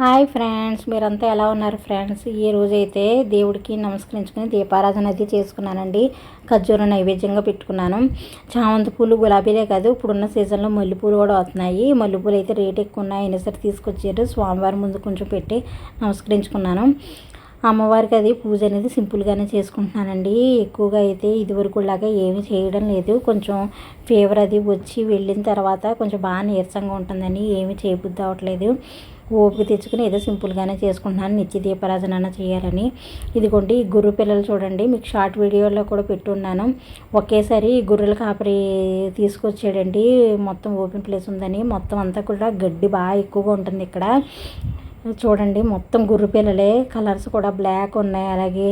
Hi friends మీరంతా ఎలా ఉన్నారు ఫ్రెండ్స్? ఈ రోజైతే దేవుడికి నమస్కరించుకుని దీపారాధన అయితే చేసుకున్నానండి. ఖర్జూర నైవేద్యంగా పెట్టుకున్నాను. చామంతి పూలు గులాబీలే కాదు ఇప్పుడున్న సీజన్లో మల్లెపూలు కూడా వస్తున్నాయి. మల్లెపూలు అయితే రేట్ ఎక్కువ ఉన్నాయి అయినా సరే తీసుకొచ్చారు. స్వామివారి ముందు కొంచెం పెట్టి నమస్కరించుకున్నాను. అమ్మవారికి అది పూజ అనేది సింపుల్గానే చేసుకుంటున్నానండి. ఎక్కువగా అయితే ఇదివరకు లాగా ఏమీ చేయడం లేదు. కొంచెం ఫీవర్ అది వచ్చి వెళ్ళిన తర్వాత కొంచెం బాగా నీరసంగా ఉంటుందని ఏమీ చేయబుద్ధి అవ్వట్లేదు. ఓపిక తెచ్చుకుని ఏదో సింపుల్గానే చేసుకుంటున్నాను నిత్య దీపారాధన చేయాలని. ఇదిగోండి ఈ గుర్రు పిల్లలు చూడండి మీకు షార్ట్ వీడియోలో కూడా పెట్టున్నాను. ఒకేసారి గొర్రెల కాపరి తీసుకొచ్చాడండి మొత్తం ఓపెన్ ప్లేస్ ఉందని మొత్తం అంతా కూడా గడ్డి బాగా ఎక్కువగా ఉంటుంది ఇక్కడ. చూడండి మొత్తం గుర్రు పిల్లలే కలర్స్ కూడా బ్లాక్ ఉన్నాయి. అలాగే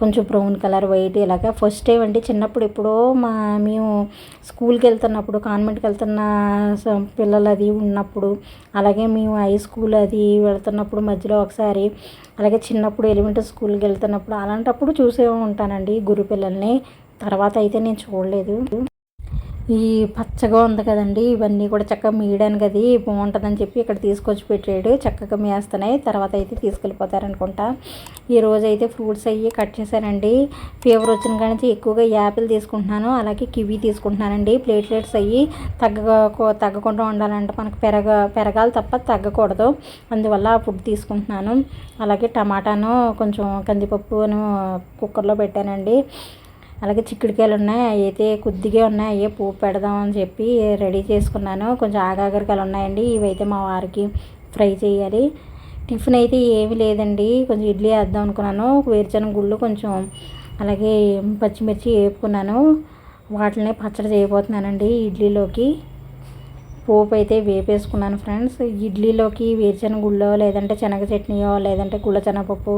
కొంచెం బ్రౌన్ కలర్ వైట్ ఇలాగ. ఫస్ట్ ఏమండి చిన్నప్పుడు ఎప్పుడో మా మేము స్కూల్కి వెళ్తున్నప్పుడు కాన్వెంట్కి వెళ్తున్న పిల్లలు అది ఉన్నప్పుడు అలాగే మేము హై స్కూల్ అది వెళ్తున్నప్పుడు మధ్యలో ఒకసారి అలాగే చిన్నప్పుడు ఎలిమెంటరీ స్కూల్కి వెళ్తున్నప్పుడు అలాంటప్పుడు చూసే ఉంటానండి గుర్రపిల్లల్ని. తర్వాత అయితే నేను చూడలేదు. ఈ పచ్చగా ఉంది కదండి ఇవన్నీ కూడా చక్కగా మీయడానికి అది బాగుంటుందని చెప్పి ఇక్కడ తీసుకొచ్చి పెట్టాడు. చక్కగా మేస్తున్నాయి. తర్వాత అయితే తీసుకెళ్ళిపోతారనుకుంటా ఈరోజు అయితే ఫ్రూట్స్ అయ్యి కట్ చేశానండి. ఫీవర్ వచ్చిన కానీ ఎక్కువగా యాపిల్ తీసుకుంటున్నాను. అలాగే కివీ తీసుకుంటున్నానండి. ప్లేట్లెట్స్ అయ్యి తగ్గ తగ్గకుండా ఉండాలంటే. మనకు పెరగ పెరగాలి తప్ప తగ్గకూడదు. అందువల్ల ఫుడ్ తీసుకుంటున్నాను. అలాగే టమాటాను కొంచెం కందిపప్పును కుక్కర్లో పెట్టానండి. అలాగే చిక్కుడుకాయలు ఉన్నాయి అవి అయితే కొద్దిగా ఉన్నాయి. అయ్యే పువ్వు పెడదామని చెప్పి రెడీ చేసుకున్నాను. కొంచెం ఆగాగరికాయలు ఉన్నాయండి. ఇవైతే మా వారికి ఫ్రై చేయాలి. టిఫిన్ అయితే ఏమీ లేదండి. కొంచెం ఇడ్లీ వేద్దాం అనుకున్నాను. వేరుచనగ గుళ్ళు కొంచెం అలాగే పచ్చిమిర్చి వేపుకున్నాను. వాటిని పచ్చడి చేయబోతున్నానండి ఇడ్లీలోకి. పోపు అయితే వేపేసుకున్నాను ఫ్రెండ్స్. ఇడ్లీలోకి వేరుశనగ గుళ్ళో లేదంటే శనగ చట్నీయో లేదంటే గుళ్ళ శనగపప్పు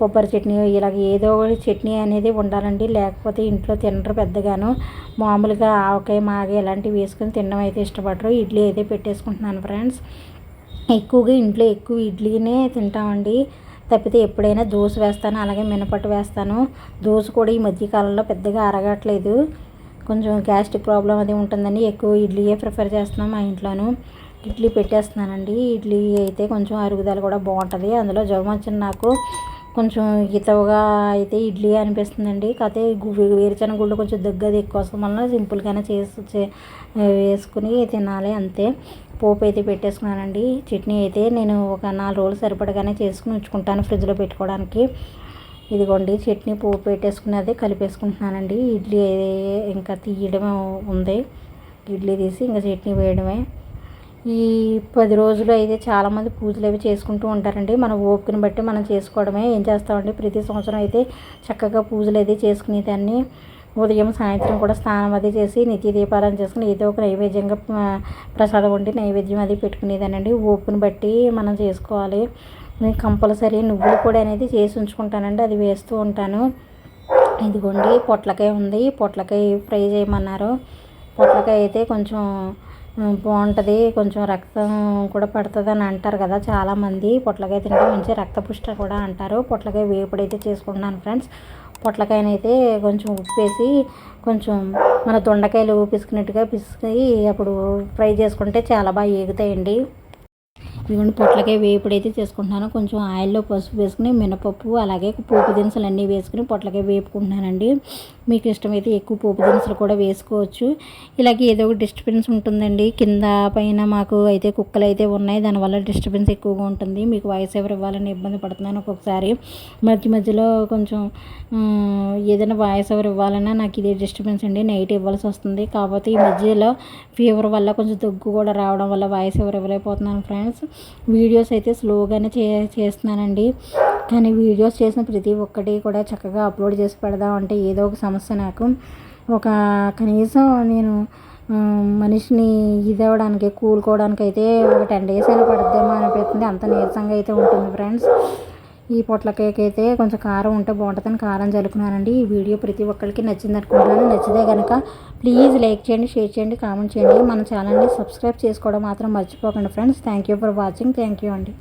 కొబ్బరి చట్నీ ఇలాగ ఏదో ఒకటి చట్నీ అనేది ఉండాలండి. లేకపోతే ఇంట్లో తినరు పెద్దగాను. మామూలుగా ఆవకాయ మాగ ఇలాంటివి వేసుకొని తినడం అయితే ఇష్టపడరు. ఇడ్లీ అయితే పెట్టేసుకుంటున్నాను ఫ్రెండ్స్. ఎక్కువగా ఇంట్లో ఎక్కువ ఇడ్లీనే తింటామండి. తప్పితే ఎప్పుడైనా దోశ వేస్తాను అలాగే మినపట్టు వేస్తాను. దోశ కూడా ఈ మధ్యకాలంలో పెద్దగా అరగట్లేదు. కొంచెం గ్యాస్ట్రిక్ ప్రాబ్లం అది ఉంటుందని ఎక్కువ ఇడ్లీయే ప్రిఫర్ చేస్తున్నాం మా ఇంట్లోనూ. ఇడ్లీ పెట్టేస్తున్నానండి. ఇడ్లీ అయితే కొంచెం అరుగుదల కూడా బాగుంటుంది. అందులో జ్వరం వచ్చిన నాకు. కొంచెం హితవుగా అయితే ఇడ్లీ అనిపిస్తుందండి. కాకపోతే వేరుచెనగ గుళ్ళు కొంచెం దగ్గది ఎక్కువ వస్తుంది సింపుల్గానే చేసి వేసుకుని తినాలి అంతే. పోపు అయితే పెట్టేసుకున్నానండి. చట్నీ అయితే నేను ఒక నాలుగు రోజులు సరిపడగానే చేసుకుని ఉంచుకుంటాను ఫ్రిడ్జ్లో పెట్టుకోవడానికి. ఇదిగోండి చట్నీ పోపు పెట్టేసుకున్నది కలిపేసుకుంటున్నానండి. ఇడ్లీ ఇంకా తీయడమే ఉంది. ఇడ్లీ తీసి ఇంకా చట్నీ వేయడమే. ఈ పది రోజులు అయితే చాలామంది పూజలు అవి చేసుకుంటూ ఉంటారండి. మన ఓపికను బట్టి మనం చేసుకోవడమే ఏం చేస్తామండి. ప్రతి సంవత్సరం అయితే చక్కగా పూజలు అయితే చేసుకునేదాన్ని. ఉదయం సాయంత్రం కూడా స్నానం అది చేసి నిత్య దీపాలను చేసుకుని ఏదో ఒక నైవేద్యంగా ప్రసాదం వండి నైవేద్యం అది పెట్టుకునేదానండి. ఓపుని బట్టి మనం చేసుకోవాలి. కంపల్సరీ నువ్వులు కూడా అనేది చేసి ఉంచుకుంటానండి. అది వేస్తూ ఉంటాను. ఇదిగోండి పొట్లకాయ ఉంది. పొట్లకాయ ఫ్రై చేయమన్నారు. పొట్లకాయ అయితే కొంచెం బాగుంటుంది. కొంచెం రక్తం కూడా పడుతుంది అని అంటారు కదా చాలామంది. పొట్లకాయ తింటే మంచి రక్తపుష్ట కూడా అంటారు. పొట్లకాయ వేపుడు అయితే చేసుకుంటున్నాను ఫ్రెండ్స్. పొట్లకాయనైతే కొంచెం ఉప్పేసి కొంచెం మన దొండకాయలు పిసుకున్నట్టుగా పిసుకి అప్పుడు ఫ్రై చేసుకుంటే చాలా బాగా ఏగుతాయండి. ఇదిగోండి పొట్లకాయ వేపుడైతే చేసుకుంటున్నాను. కొంచెం ఆయిల్లో పసుపు వేసుకుని మినపప్పు అలాగే పోపు దినుసులు అన్నీ వేసుకుని పొట్లకాయ వేపుకుంటున్నానండి. మీకు ఇష్టమైతే ఎక్కువ పోపు దినుసులు కూడా వేసుకోవచ్చు. ఇలాగే ఏదో ఒక డిస్టర్బెన్స్ ఉంటుందండి. కింద పైన మాకు అయితే కుక్కలు అయితే ఉన్నాయి. దానివల్ల డిస్టర్బెన్స్ ఎక్కువగా ఉంటుంది. మీకు వాయిస్ ఎవరు ఇవ్వాలని ఇబ్బంది పడుతున్నాను ఒక్కొక్కసారి. మధ్య మధ్యలో కొంచెం ఏదైనా వాయిస్ ఎవరు ఇవ్వాలన్నా నాకు ఇదే డిస్టర్బెన్స్ అండి. నైట్ ఇవ్వాల్సి వస్తుంది. కాకపోతే ఈ మధ్యలో ఫీవర్ వల్ల కొంచెం దగ్గు కూడా రావడం వల్ల వాయిస్ ఎవరు ఇవ్వలేకపోతున్నాను ఫ్రెండ్స్. వీడియోస్ అయితే స్లోగానే చే చేస్తున్నానండి. కానీ వీడియోస్ చేసిన ప్రతి ఒక్కటి కూడా చక్కగా అప్లోడ్ చేసి పెడదాం అంటే ఏదో ఒక సమస్య నాకు. ఒక కనీసం నేను మనిషిని ఇది అవ్వడానికి కూలుకోవడానికి అయితే ఒక టెన్ డేస్ అయినా పడుద్దేమో అనిపిస్తుంది. అంత నీరసంగా అయితే ఉంటుంది ఫ్రెండ్స్. ఈ పొట్లకాయకి అయితే కొంచెం కారం ఉంటే బాగుంటుందని కారం చల్లుకున్నానండి ఈ వీడియో ప్రతి ఒక్కరికి నచ్చింది అనుకుంటున్నాను నచ్చితే కనుక ప్లీజ్ లైక్ చేయండి షేర్ చేయండి కామెంట్ చేయండి. మన ఛానల్ని సబ్స్క్రైబ్ చేసుకోవడం మాత్రం మర్చిపోకండి friends. Thank you for watching thank you అండి.